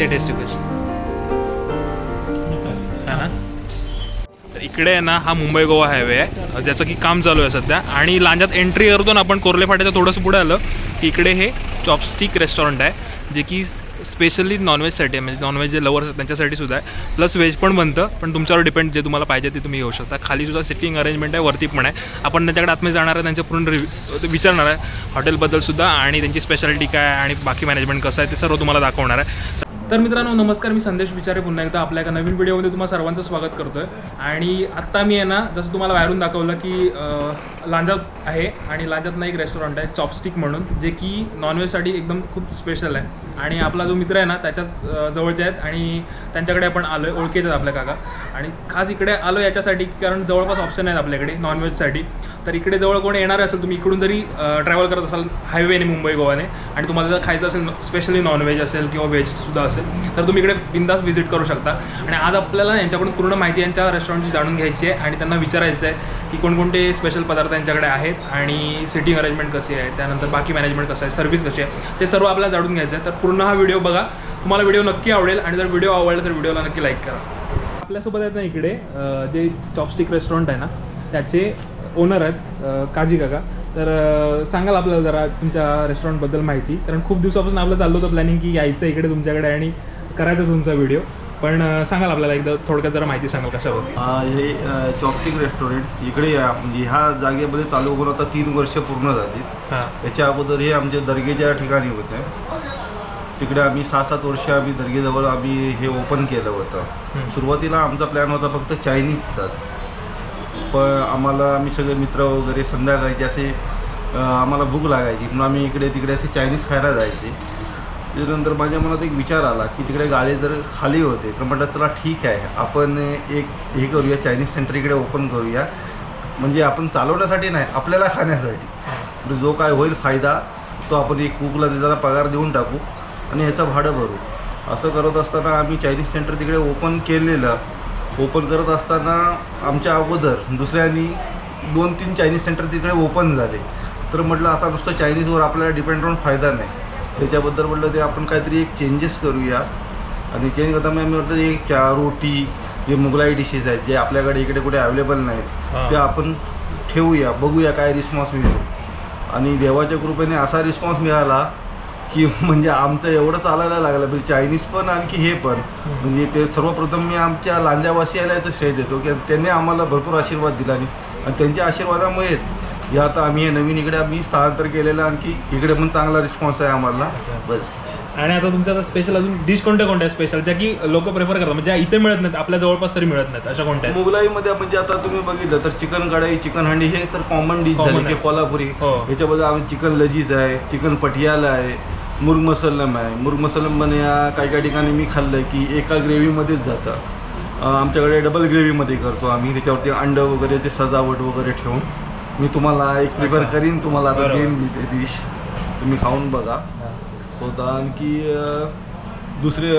आहे टेस्ट हा तर इकडे आहे ना हा मुंबई गोवा हायवे आहे. ज्याचं की काम चालू आहे सध्या. आणि लांजात एंट्री करतो ना आपण कोर्ले फाट्याच्या थोडंसं पुढे आलं की इकडे हे चॉपस्टिक रेस्टॉरंट आहे जे की स्पेशली नॉनव्हेजसाठी आहे. म्हणजे नॉनव्हेज जे लवर्स आहेत त्यांच्यासाठी सुद्धा आहे. प्लस व्हेज पण बनतं पण तुमच्यावर डिपेंड जे तुम्हाला पाहिजे ते तुम्ही घेऊ शकता. खाली सुद्धा सिटिंग अरेंजमेंट आहे वरती पण आहे. आपण त्यांच्याकडे आतमध्ये जाणार आहे त्यांच्या पूर्ण रिव्ह्यू विचारणार आहे. हॉटेलबद्दल सुद्धा आणि त्यांची स्पेशालिटी काय आणि बाकी मॅनेजमेंट कसं आहे ते सर्व तुम्हाला दाखवणार आहे. तर मित्रांनो नमस्कार मी संदेश विचारे पुन्हा एकदा आपल्या एका नवीन व्हिडिओमध्ये तुम्हाला सर्वांचं स्वागत करतोय. आणि आत्ता मी आहे ना जसं तुम्हाला बाहेरून दाखवलं की लांजात आहे आणि लांजातनं एक रेस्टॉरंट आहे चॉपस्टिक म्हणून जे की नॉनव्हेजसाठी एकदम खूप स्पेशल आहे. आणि आपला जो मित्र आहे ना त्याच्याच जवळचे आहेत आणि त्यांच्याकडे आपण आलो आहे ओळखीचे आहेत आपल्या काका. आणि खास इकडे आलो याच्यासाठी कारण जवळपास ऑप्शन आहेत आपल्याकडे नॉनव्हेजसाठी तर इकडे जवळ कोण येणार असेल तुम्ही इकडून जरी ट्रॅव्हल करत असाल हायवेने मुंबई गोवाने आणि तुम्हाला जर खायचं असेल स्पेशली नॉनव्हेज असेल किंवा व्हेजसुद्धा असेल तर तुम्ही इकडे बिंदास व्हिजिट करू शकता. आणि आज आपल्याला यांच्याकडून पूर्ण माहिती यांच्या रेस्टॉरंटची जाणून घ्यायची आहे आणि त्यांना विचारायचं आहे की कोणकोणते स्पेशल पदार्थ यांच्याकडे आहेत आणि सिटिंग अरेंजमेंट कशी आहे त्यानंतर बाकी मॅनेजमेंट कसं आहे सर्व्हिस कशी आहे ते सर्व आपल्याला जाणून घ्यायचं आहे. तर पूर्ण हा व्हिडिओ बघा. तुम्हाला व्हिडिओ नक्की आवडेल आणि जर व्हिडिओ आवडला तर व्हिडिओला नक्की लाईक करा. आपल्यासोबत आहेत ना इकडे जे चॉपस्टिक रेस्टॉरंट आहे ना त्याचे ओनर आहेत काजी काका. तर सांगाल आपल्याला जरा तुमच्या रेस्टॉरंटबद्दल माहिती? कारण खूप दिवसापासून आपलं चाललं होतं प्लॅनिंग की यायचं इकडे तुमच्याकडे आणि करायचं तुमचा व्हिडिओ पण सांगाल आपल्याला एकदा थोडक्यात जरा माहिती सांगाल कशाबद्दल. हा, हे चॉपस्टिक रेस्टॉरंट इकडे या म्हणजे ह्या जागेमध्ये चालू करून आता तीन वर्ष पूर्ण झाली. हां. याच्या अगोदर हे आमचे दर्गेच्या ठिकाणी होते. तिकडे आम्ही सहा सात वर्ष आम्ही दर्गेजवळ आम्ही हे ओपन केलं होतं. सुरुवातीला आमचा प्लॅन होता फक्त चायनीजचाच पण आम्हाला आम्ही सगळे मित्र वगैरे संध्याकाळचे असे आम्हाला भूक लागायची. म्हणून आम्ही इकडे तिकडे असे चायनीज खायला जायचे. त्यानंतर माझ्या मनात एक विचार आला की तिकडे गाळे जर खाली होते तर म्हटलं चला ठीक आहे. आपण एक हे करूया चायनीज सेंटर इकडे ओपन करूया. म्हणजे आपण चालवण्यासाठी नाही आपल्याला खाण्यासाठी. म्हणजे जो काय होईल फायदा तो आपण एक कुकला त्याला पगार देऊन टाकू आणि ह्याचं भाडं भरू. असं करत असताना आम्ही चायनीज सेंटर तिकडे ओपन केलेलं. ओपन करत असताना आमच्या अगोदर दुसऱ्यांनी दोन तीन चायनीज सेंटर तिकडे ओपन झाले. तर म्हटलं आता नुसतं चायनीजवर आपल्याला डिपेंड राहून फायदा नाही. त्याच्याबद्दल म्हटलं ते आपण काहीतरी एक चेंजेस करूया. आणि चेंज करताना मी म्हटलं एक चा रोटी जे मुघलाई डिशेस आहेत जे आपल्याकडे इकडे कुठे अवेलेबल नाहीत. ते आपण ठेवूया बघूया काय रिस्पॉन्स मिळतो. आणि देवाच्या कृपेने असा रिस्पॉन्स मिळाला की म्हणजे आमचं एवढं चालायला लागलं म्हणजे चायनीज पण आणखी हे पण म्हणजे ते सर्वप्रथम मी आमच्या लांजावासियाला याचं श्रेय देतो की त्यांनी आम्हाला भरपूर आशीर्वाद दिला आणि त्यांच्या आशीर्वादामुळे या आता आम्ही हे नवीन इकडे आम्ही स्थलांतर केलेलं आणखी इकडे पण चांगला रिस्पॉन्स आहे आम्हाला. बस आणि आता तुमच्या आता स्पेशल अजून डिश कोणत्या कोणत्या स्पेशल ज्या की लोक प्रेफर करतात म्हणजे इथे मिळत नाहीत आपल्या जवळपास तरी मिळत नाहीत अशा कोणत्या आहेत? मुघलाईमध्ये म्हणजे आता तुम्ही बघितलं तर चिकन कढाई चिकन हंडी हे तर कॉमन डिश झाली आहे. की कोल्हापुरी हो. याच्याबद्दल आम्ही चिकन लजीज आहे चिकन पटियाला आहे मुर्ग मसलम आहे. मुर्ग मसलम पण या काही काही ठिकाणी मी खाल्लं की एका ग्रेव्हीमध्येच जातं. आमच्याकडे डबल ग्रेव्हीमध्ये करतो आम्ही. त्याच्यावरती अंडं वगैरे ते सजावट वगैरे ठेवून मी तुम्हाला एक प्रिपेअर अच्छा. करीन. तुम्हाला आता. देईन मी ते डिश तुम्ही खाऊन बघा. स्वतः आणखी दुसरे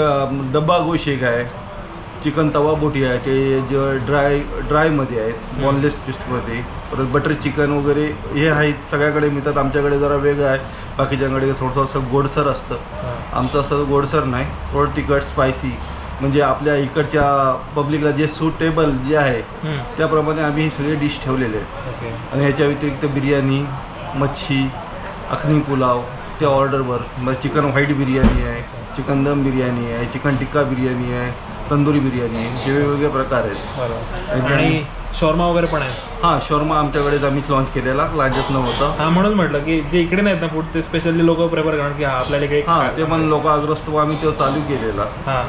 डब्बा गोश एक आहे. चिकन तवा बोटी आहे. ते जे ड्राय ड्रायमध्ये आहेत. बॉनलेस पीसमध्ये परत बटर चिकन वगैरे हे आहेत. सगळ्याकडे मिळतात. आमच्याकडे जरा वेगळं आहे. बाकीच्याकडे थोडंसं असं गोडसर असतं. आमचं असं गोडसर नाही. थोडं तिखट स्पायसी म्हणजे आपल्या इकडच्या पब्लिकला जे सुटेबल जे आहे. त्याप्रमाणे आम्ही हे सगळे डिश ठेवलेले आहेत. आणि ह्याच्या व्यतिरिक्त बिर्याणी मच्छी अखनी पुलाव त्या ऑर्डरवर मग चिकन व्हाईट बिर्याणी आहे चिकन दम बिर्याणी आहे चिकन टिक्का बिर्याणी आहे तंदुरी बिर्याणी आहे. हे वेगवेगळे प्रकार आहेत. आणि शॉर्मा वगैरे पण आहे. हां शॉर्मा आमच्याकडेच आम्हीच लॉन्च केलेला लांजत नव्हतं हा म्हणून म्हटलं की जे इकडे नाहीत ना फूड ते स्पेशली लोक प्रेफर करणार की हा आपल्याला काही हां ते पण लोक अग्रस्त आम्ही तो चालू केलेला. हां.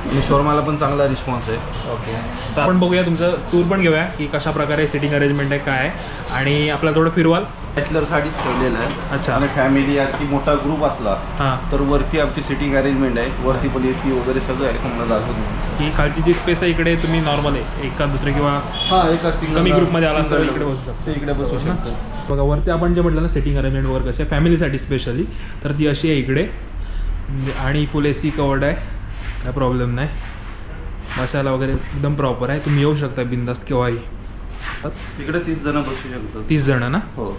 आणि शॉर्माला पण चांगला रिस्पॉन्स आहे. ओके तर आपण बघूया तुमचं टूर पण घेऊया की कशा प्रकारे सिटिंग अरेंजमेंट आहे काय आहे. आणि आपल्याला थोडं फिरवाल. बॅचलरसाठीच ठेवलेलं आहे. अच्छा. आणि फॅमिली आणखी मोठा ग्रुप असला हां. तर वरती आमची सिटिंग अरेंजमेंट आहे. वरती पण ए सी वगैरे सगळं आहे तुम्हाला दाखवून ही खालची जी स्पेस आहे इकडे तुम्ही नॉर्मल आहे. एका दुसरे किंवा हां एका सिंगल कमी ग्रुपमध्ये आला असेल इकडे बसू शकतो. ते इकडे बसू शकतो. बघा वरती आपण जे म्हटलं ना सेटिंग अरेंजमेंट वगैरे आहे फॅमिलीसाठी स्पेशली तर ती अशी आहे इकडे. आणि फुल ए सी कवर्ड आहे. काय प्रॉब्लेम नाही. बसायला वगैरे एकदम प्रॉपर आहे. तुम्ही येऊ शकता बिंदास्त केव्हाही. इकडे तीस जण बसू शकतात. तीस जण ना? हो.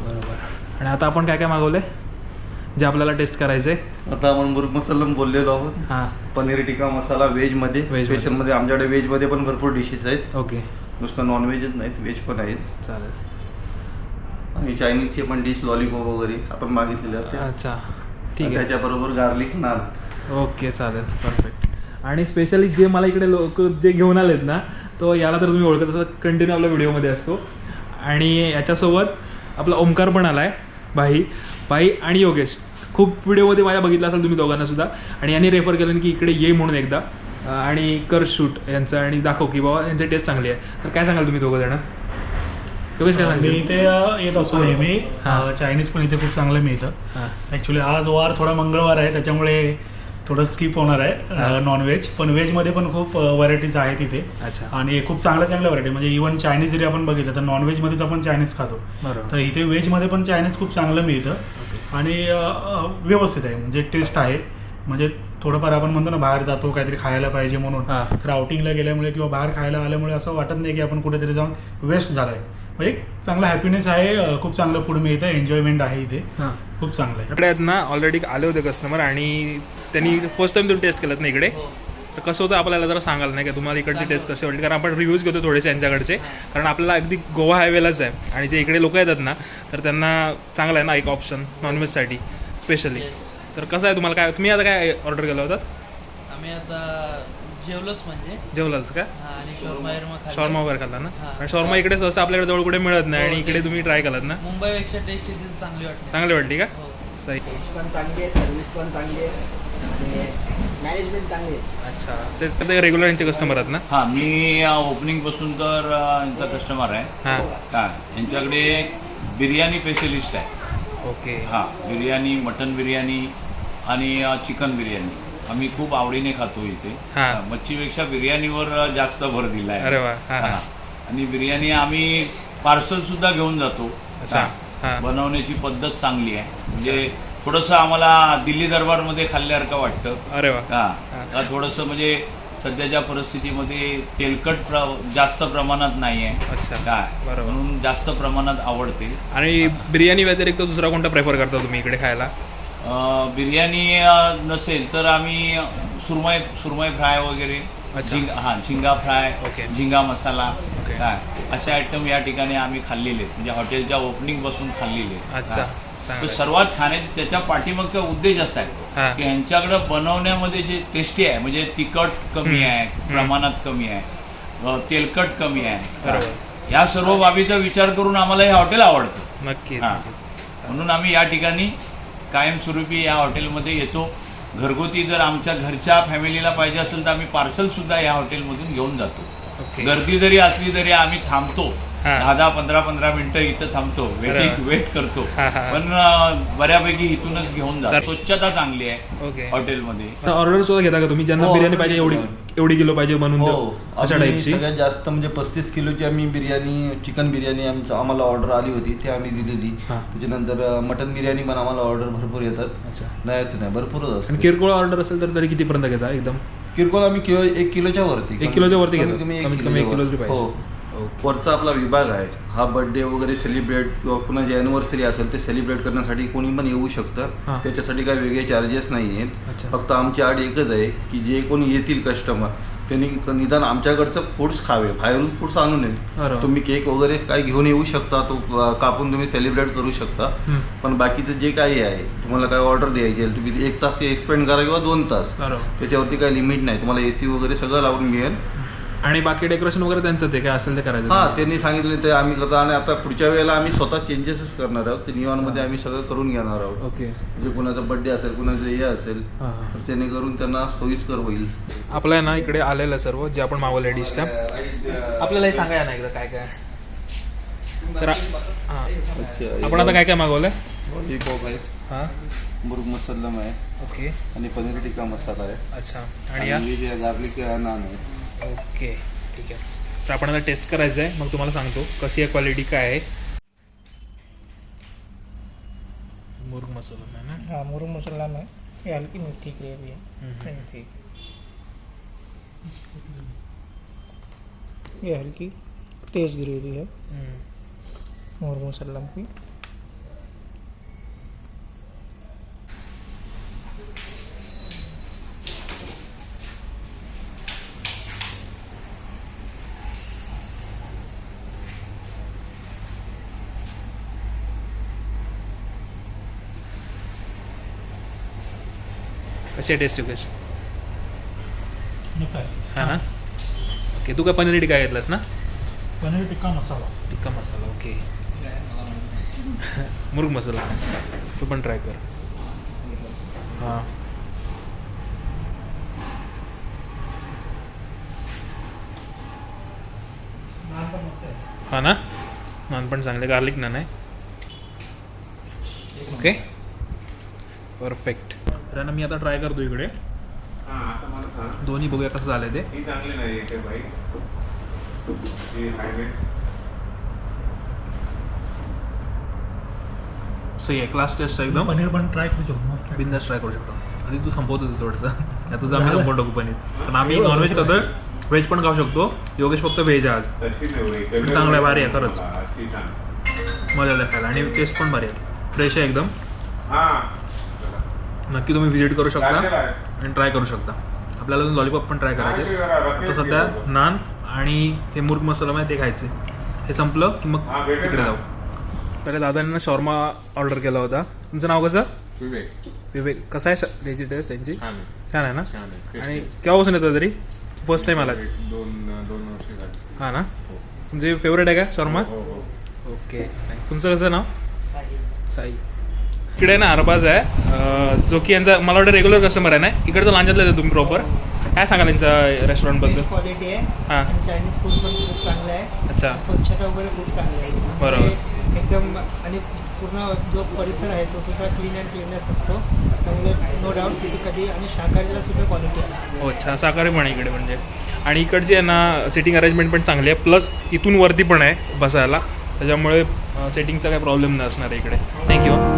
बरोबर. आणि आता आपण काय काय मागवलं आहे जे आपल्याला टेस्ट करायचं आहे आता आपण मुर्ग मसालम बोललेलो आहोत. हां. पनीर टिक्का मसाला व्हेजमध्ये Veg मध्ये. स्पेशलमध्ये आमच्याकडे व्हेजमध्ये पण भरपूर डिशेस आहेत. ओके. नुसतं नॉनव्हेजच नाहीत व्हेज पण आहेत. चालेल. आणि चायनीजचे पण डिश लॉलीपॉप वगैरे आपण मागितलेले आहेत. अच्छा. ठीक आहे. त्याच्याबरोबर गार्लिक नान ओके चालेल. परफेक्ट आणि स्पेशली जे मला इकडे लोक जे घेऊन आलेत ना तो याला तर तुम्ही ओळखत असं कंटिन्यू आपल्या व्हिडिओमध्ये असतो. आणि याच्यासोबत आपला ओमकार पण आला आहे भाई भाई आणि योगेश. खूप व्हिडिओमध्ये माझ्या बघितलं असाल तुम्ही दोघांना सुद्धा. आणि यांनी रेफर केलं की इकडे ये म्हणून एकदा. आणि कर शूट यांचं आणि दाखव की बाबा यांची टेस्ट चांगली आहे. तर काय सांगाल तुम्ही दोघं जण? योगेश काय मी सांगशील इथे येत असतो नेहमी. हा. चायनीज पण इथे खूप चांगलं मिळतं. ॲक्च्युली आज वार थोडा मंगळवार आहे त्याच्यामुळे थोडं स्किप होणार. आहे नॉनव्हेज पण व्हेजमध्ये पण खूप व्हरायटीज आहेत इथे. अच्छा. आणि खूप चांगल्या चांगल्या व्हरायटी म्हणजे इव्हन चायनीज जरी आपण बघितलं तर नॉनव्हेजमध्येच आपण चायनीज खातो. बरोबर. तर इथे व्हेजमध्ये पण चायनीज खूप चांगलं मिळतं. आणि व्यवस्थित आहे. म्हणजे टेस्ट आहे. म्हणजे थोडंफार आपण म्हणतो ना बाहेर जातो काहीतरी खायला पाहिजे म्हणून. हां. तर आउटिंगला गेल्यामुळे किंवा बाहेर खायला आल्यामुळे असं वाटत नाही की आपण कुठेतरी जाऊन वेस्ट झालं आहे म्हणजे एक चांगला हॅपीनेस आहे खूप चांगलं फूड मिळतं एन्जॉयमेंट आहे इथे. हां. खूप चांगलं आहे. इकडे आहेत ना ऑलरेडी आले होते कस्टमर आणि त्यांनी फर्स्ट टाइम तुम्ही टेस्ट केलं ना इकडे? तर कसं होतं आपल्याला जरा सांगाल नाही का? तुम्हाला इकडची टेस्ट कशी वाटली कारण आपण रिव्ह्यूज घेतो थोडेसे यांच्याकडचे. कारण आपल्याला अगदी गोवा हायवेलाच आहे. आणि जे इकडे लोक येतात ना तर त्यांना चांगला आहे ना एक ऑप्शन नॉनव्हेजसाठी स्पेशली तर कसं आहे तुम्हाला काय तुम्ही आता काय ऑर्डर केलं होतं? आम्ही आता जेवलोच म्हणजे. जेवलाच का? हा, आणि शॉर्मा बिर्मा खाल्ला. शॉर्मा वगैरे खाल्ला ना? हा. आणि शॉर्मा इकडे सहसा आपल्याकडे जवळ कुठे मिळत नाही हो, आणि इकडे तेच. तुम्ही ट्राय केलात ना? मुंबईपेक्षा टेस्ट इथे चांगली वाटते. चांगली वाटली का? हो. सही. टेस्ट पण चांगली आहे सर्व्हिस पण चांगली आहे आणि मॅनेजमेंट चांगली आहे. अच्छा. तेच ते रेग्युलर यांचे कस्टमर आहेत ना? हा मी ओपनिंगपासून तर अ, यांचा कस्टमर आहे. हां. हा यांच्याकडे बिर्याणी स्पेशलिस्ट आहे. ओके. हा बिर्याणी मटन बिर्याणी आणि चिकन बिर्याणी. आम्ही खूप आवडीने खातो इथे. हा. मच्छीपेक्षा बिर्याणीवर जास्त भर दिला आहे अरे वा हा हा. आणि बिर्याणी आम्ही पार्सल सुद्धा घेऊन जातो. अच्छा. हा. हा. बनवण्याची पद्धत चांगली आहे. म्हणजे थोडंसं आम्हाला दिल्ली दरबारमध्ये खाल्ल्यासारखं वाटतं. अरे वा. हा. हा. थोडंसं म्हणजे सध्याच्या परिस्थितीमध्ये तेलकट प्र जास्त प्रमाणात नाही आहे. अच्छा. काय बरोबर. म्हणून जास्त प्रमाणात आवडते. आणि बिर्याणी व्यतिरिक्त दुसरा कोणता प्रेफर करता तुम्ही इकडे खायला? बिर्याणी नसेल तर आम्ही सुरमई सुरमई फ्राय वगैरे. झिंग हा झिंगा फ्राय ओके. झिंगा मसाला. काय असे आयटम या ठिकाणी आम्ही खाल्लेले. म्हणजे हॉटेलच्या ओपनिंगपासून खाल्लेले. तर. सर्वात खाण्याचे त्याच्या पाठीमागचा उद्देश असा. आहे की ह्यांच्याकडे बनवण्यामध्ये जे टेस्टी आहे म्हणजे तिखट कमी. आहे. प्रमाणात कमी आहे तेलकट कमी आहे. या सर्व बाबीचा विचार करून आम्हाला हे हॉटेल आवडतं. नक्कीच. म्हणून आम्ही या ठिकाणी कायमस्वरूपी या हॉटेलमध्ये येतो. घरगुती जर आमच्या घरच्या फॅमिलीला पाहिजे असेल तर आम्ही पार्सल सुद्धा या हॉटेलमधून घेऊन जातो. गर्दी जरी असली तरी आम्ही थांबतो. दहा दहा पंधरा पंधरा मिनिटं इथं थांबतो. वेटिंग. वेट करतो. हा, हा. पण बऱ्यापैकी इथूनच घेऊन जातो स्वच्छता चांगली आहे ओके. हॉटेलमध्ये. ऑर्डर सुद्धा घेता का तुम्ही? ज्यांना हो, बिर्याणी पाहिजे एवढी घेतो. एवढी किलो पाहिजे बनवून हो. अशा टाईपची सगळ्यात जास्त म्हणजे पस्तीस किलोची आम्ही बिर्याणी चिकन बिर्याणी आमचं आम्हाला ऑर्डर आली होती ती आम्ही दिलेली. हा. त्याच्यानंतर मटन बिर्याणी पण आम्हाला ऑर्डर भरपूर येतात. अच्छा. नाही असं नाही भरपूरच आणि असतं किरकोळ ऑर्डर असेल तर तरी कितीपर्यंत घेता एकदम? किरकोळ आम्ही किलो एक किलोच्या वरती. एक किलोच्या वरती? कमी एक किलो. हो. वरचा आपला विभाग आहे. हा बर्थडे वगैरे सेलिब्रेट किंवा कुणाची अॅनिव्हर्सरी असेल ते सेलिब्रेट करण्यासाठी कोणी पण येऊ. शकतं. त्याच्यासाठी काही वेगळे चार्जेस नाही आहेत. फक्त आमची आड एकच आहे की जे कोणी येतील कस्टमर त्यांनी निदान आमच्याकडचं फूड्स खावे. बाहेरून फूड्स आणू नये. तुम्ही केक वगैरे काय घेऊन येऊ शकता. तो कापून तुम्ही सेलिब्रेट करू शकता. पण बाकीचं जे काही आहे तुम्हाला काय ऑर्डर द्यायची आहे तुम्ही एक तास एक्सपेंड करा किंवा दोन तास. त्याच्यावरती काही लिमिट नाही. तुम्हाला ए सी वगैरे सगळं लावून मिळेल. आणि बाकी डेकोरेशन वगैरे त्यांचं ते काय असेल ते करायचं हा त्यांनी सांगितले ते आम्ही करतो आणि आता पुढच्या वेळेला आम्ही स्वतः चेंजेसच करणार आहोत. ते नियॉनमध्ये आम्ही सगळं करून घेणार आहोत. ओके. म्हणजे कुणाचा बर्थडे असेल कुणाचं हे असेल तर जेणेकरून त्यांना सोयीस्कर होईल. आपलं आहे ना इकडे आलेलं सर्व जे आपण मागवलं डिशला आपल्याला हे सांगाया ना एकदा काय काय तर अच्छा आपण आता काय काय मागवलंय? लॉलीपॉप आहे हां? मुर्ग मसालम आहे. ओके. आणि पनीर टिक्का मसाला आहे. अच्छा. आणि गार्लिक नान आहे. ओके ठीक आहे. तर आपण आता टेस्ट करायचं आहे मग तुम्हाला सांगतो कशी आहे क्वालिटी काय आहे. मुर्ग मसाला आहे ना? हाँ मुर्ग मुसलमान है ये हल्की मीठी ग्रेवी है हम्म. ठीक ये हल्की तेज ग्रेवी है. मुर्ग मुसलम की कशी आहे टेस्ट कशी मस्त आहे हां. ना ओके तू काय पनीर टिक्का घेतलास ना? पनीर टिक्का मसाला. टिक्का मसाला ओके मुर्ग मसाला. तू पण ट्राय कर. हां. हा ना? नान पण चांगले. गार्लिक नान आहे. ओके परफेक्ट तर मी आता ट्राय करतो इकडे. हां दोन्ही बघूया कसं झालं ते. चांगली नाही सही आहे क्लास टेस्ट एकदम. पनीर पण ट्राय करू शकतो मस्त बिंदास ट्राय करू शकतो. आधी तू संपवतो ते थोडंसं. तुझं आम्ही संपवून टाकू पनीर. कारण आम्ही नॉनव्हेज खातोय. व्हेज पण खाऊ शकतो. योगेश फक्त व्हेज आहे आज. पण चांगलं आहे, भारी आहे, खरंच. मजा आली खायला आणि टेस्ट पण भारी आहे. फ्रेश आहे एकदम. हां. नक्की तुम्ही व्हिजिट करू शकता? आणि ट्राय करू शकता. आपल्याला अजून लॉलीपॉप पण ट्राय करायचे आता सध्या नान आणि ते मुर्ग मसाला माहिती ते खायचे. हे संपलं की मग हा, तिकडे. जाऊ. पहिले दादांनी ना शॉर्मा ऑर्डर केला होता. तुमचं नाव कसं? विवेक. विवेक. कसं आहे त्याची टेस्ट त्यांची? छान आहे. छान आहे ना? आहे. आणि केव्हापासून येतं तरी? फर्स्ट टाइम आला हा ना? तुमचे फेवरेट आहे का शॉर्मा? हो हो ओके तुमचं कसं नाव? साई इकडे ना अरबाज आहे. जो की यांचा मला वाटतं रेग्युलर कस्टमर आहे ना? इकडचं लांजातलं आहे तुम्ही प्रॉपर काय सांगाल यांच्या रेस्टॉरंटबद्दल क्वालिटी आहे. हां. चायनीज फूड पण खूप चांगलं आहे. अच्छा. स्वच्छता वगैरे खूप चांगली आहे. बरोबर. म्हणजे एकदम आणि पूर्ण जो परिसर आहे तो सुद्धा क्लीन अँड क्लीननेस असतो. त्यामुळे नो डाऊट तिथे कधी आणि शाकाहारीला सुद्धा क्वालिटी आहे. हो अच्छा. शाकाहारी पण आहे इकडे म्हणजे. आणि इकडची आहे ना सिटिंग अरेंजमेंट पण चांगली आहे. प्लस इथून वरती पण आहे बसायला. त्याच्यामुळे सेटिंगचा काही प्रॉब्लेम नसणार आहे इकडे. थँक्यू